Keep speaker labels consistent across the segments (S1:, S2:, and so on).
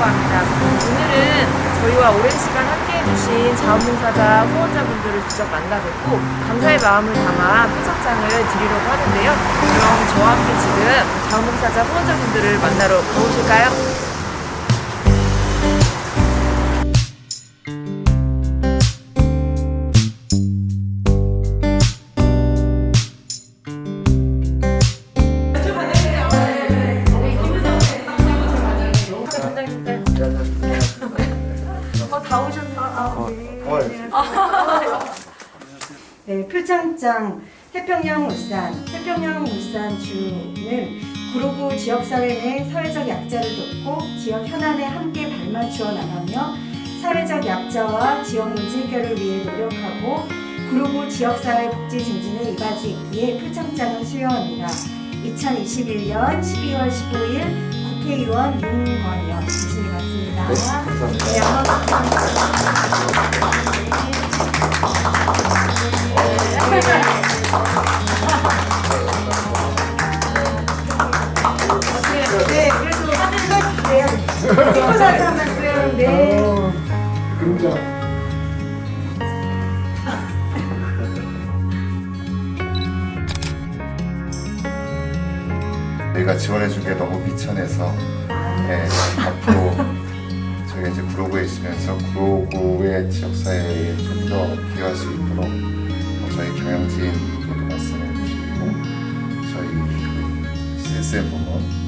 S1: 이은주라고 합니다. 오늘은 저희와 오랜 시간 함께 해 주신 자원봉사자 후원자분들을 직접 만나 뵙고 감사의 마음을 담아 표창장을 드리려고 하는데요. 그럼 저와 함께 지금 자원봉사자 후원자분들을 만나러 가보실까요?
S2: 표창장 태평양 울산, 태평양 울산주는 구로구 지역사회 내 사회적 약자를 돕고 지역 현안에 함께 발맞추어 나가며 사회적 약자와 지역 문제 해결을 위해 노력하고 구로구 지역사회 복지 증진에 이바지했기에 표창장을 수여합니다. 2021년 12월 15일 국회의원 윤건영 교수님 맞습니다. 네, 한번 네, 찍고 나서. 네.
S3: 저희가 지원해준 게 너무 미천해서 네, 앞으로 저희가 이제 구로구에 있으면서 구로구의 지역사회에 좀 더 기여할 수 있도록 어, 저희 경영진께도 말씀해 주시고 저희 그 CSM 부문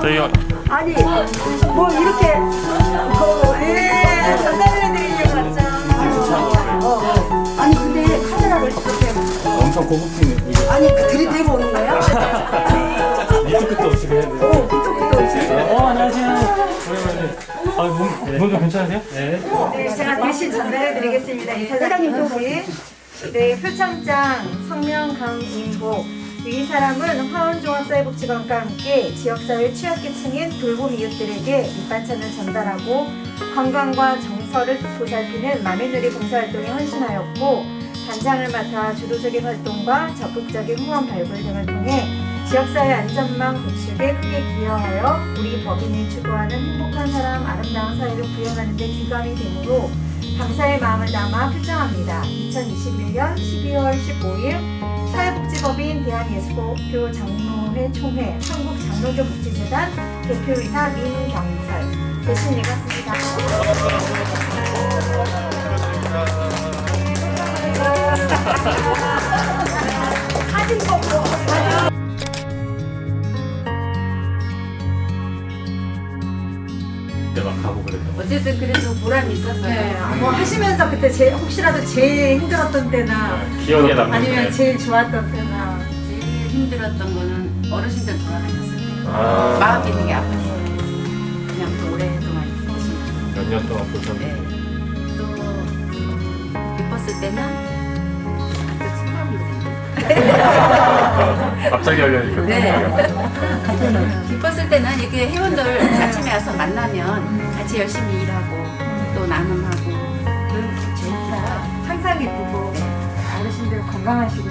S4: 저희가
S2: 아니, 뭐 이렇게 뭐, 예, 전달해드리려고. 아니, 근데 카메라를 이렇게
S4: 엄청 고급진
S2: 아니, 그 들이대고 오는
S4: 몸, 몸좀 괜찮으세요? 네.
S2: 네, 제가 대신 전달해드리겠습니다. 이 사장님도 우리 네, 표창장 성명 강인보 이 사람은 화원종합사회복지관과 함께 지역사회 취약계층인 돌봄 이웃들에게 밑반찬을 전달하고 건강과 정서를 보살피는 마매누리 봉사활동에 헌신하였고 단장을 맡아 주도적인 활동과 적극적인 후원 발굴 등을 통해 지역사회 안전망 구축에 크게 기여하여 우리 법인이 추구하는 행복한 사람, 아름다운 사회를 구현하는 데 귀감이 되므로 감사의 마음을 담아 표창합니다. 2021년 12월 15일 사회복지법인 대한예수교 장로회 총회 한국장로교 복지재단 대표이사 민경설 대신 읽었습니다. 사진
S5: 어쨌든 그래도 보람이 있었어요.
S2: 네, 뭐 하시면서 그때 제, 혹시라도 제일 힘들었던 때나
S4: 기억에 남는
S2: 아니면
S4: 네.
S2: 제일 좋았던 때나
S5: 제일 힘들었던 거는 어르신들 돌아다녔을 때.
S4: 아.
S5: 마음이 되게 아팠어요. 그냥 또 오랫동안 계시고.
S4: 몇년 동안 보셨는데.
S5: 네. 또 어, 기뻤을 때는.
S4: 갑자기 알려니까.
S5: 네. 기뻤을 때는 이렇게 회원들 아침에 와서 만나면 같이 열심히 일하고 또 나눔하고 그런 게 제일.
S2: 항상 예쁘고 어르신들 건강하시고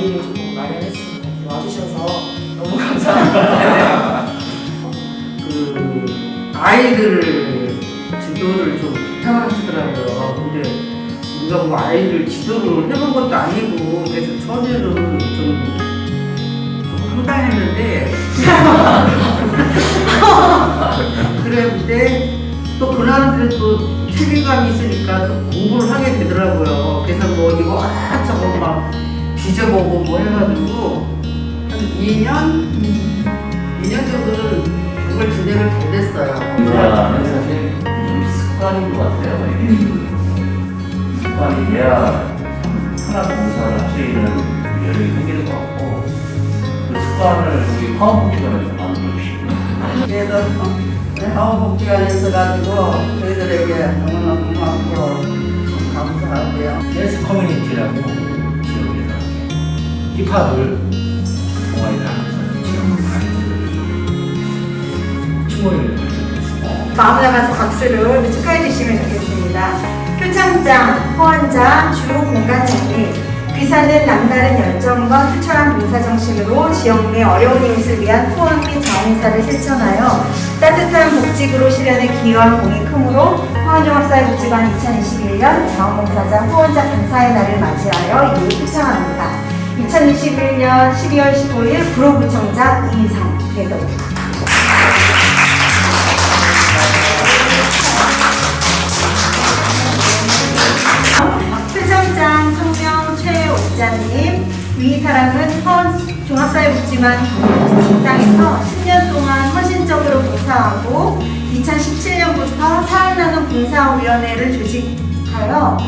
S1: 자리를 조금 마련했습니다. 이렇게 와주셔서 너무 감사합니다.
S6: 그 아이들 지도를 좀 부탁하시더라고요. 근데 우리가 뭐 아이들 지도를 해본 것도 아니고 그래서 처음에는 좀, 좀 황당했는데 그랬는데 또 그나마도 또 책임감이 있으니까 또 공부를 하게 되더라고요. 그래서 뭐 이거 아 저거 막 뒤져보고 뭐 해가지고 한 2년 2년 정도는 정말 진행을 잘 됐어요.
S7: 인사는 사실 좀 습관인 것 같아요. 이게 습관이 돼야 하나 봉사를 할 수 있는 여력이 생기는 것 같고 그 습관을 우리 화원복지관에서 만들어주시고
S6: 그래도 사업복지관에서 가지고 저희들에게 너무나 고맙고 감사하고요.
S4: 댄스 커뮤니티라고 힙합을 동아리를 하면서 지역 아이들을 추모를
S2: 담아서 박수를 축하해 주시면 좋겠습니다. 표창장, 허원자, 주로 공간 정리, 귀사는 남다른 열정과 투철한 봉사 정신으로 지역 내 어려운 이웃을 위한 후원 및 자원사를 실천하여 따뜻한 복지구로 실현에 기여한 공이 크므로 화원종합사회복지관 2021년 자원봉사자 후원자 감사의 날을 맞이하여 이를 표창합니다. 2021년 12월 15일 구로구청장 이인상 대도 표정장 성명 최옥자님 위 사람은 헌 종합사회복지관 식당에서 10년 동안 헌신적으로 봉사하고 2017년부터 사랑나눔 봉사위원회를 조직하여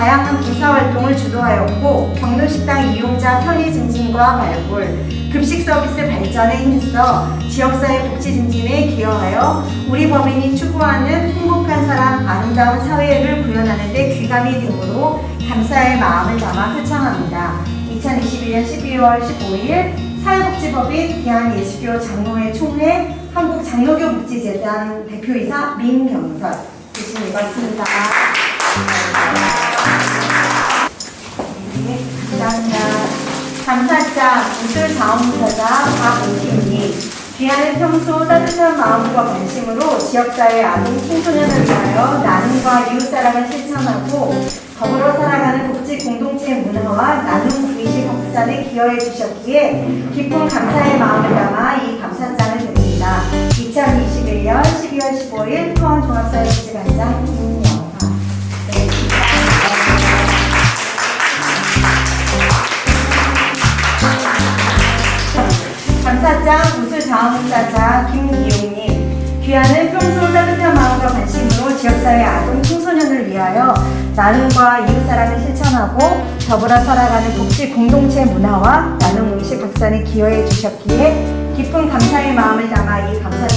S2: 다양한 봉사 활동을 주도하였고 경로식당 이용자 편의 증진과 발굴, 급식 서비스 발전에 힘써 지역사회 복지 증진에 기여하여 우리 법인이 추구하는 행복한 사람, 아름다운 사회를 구현하는 데 귀감이 되므로 감사의 마음을 담아 표창합니다. 2021년 12월 15일 사회복지법인 대한예수교 장로회 총회 한국장로교 복지재단 대표이사 민경설 대신 읽었습니다. 네, 감사합니다. 감사자 무술 자원봉사자 박은희님 귀하는 평소 따뜻한 마음과 관심으로 지역사회 아동 청소년을 위하여 나눔과 이웃사랑을 실천하고 더불어 살아가는 복지 공동체 문화와 나눔 의식 확산에 기여해 주셨기에 깊은 감사의 마음을 담아 이 감사장을 드립니다. 2021년 12월 15일 포항종합사회복지관장 사장 우수 자원봉사자 김기용님 귀하는 평소 따뜻한 마음과 관심으로 지역사회 아동 청소년을 위하여 나눔과 이웃사랑을 실천하고 더불어 살아가는 복지 공동체 문화와 나눔 의식 확산에 기여해 주셨기에 깊은 감사의 마음을 담아 이 감사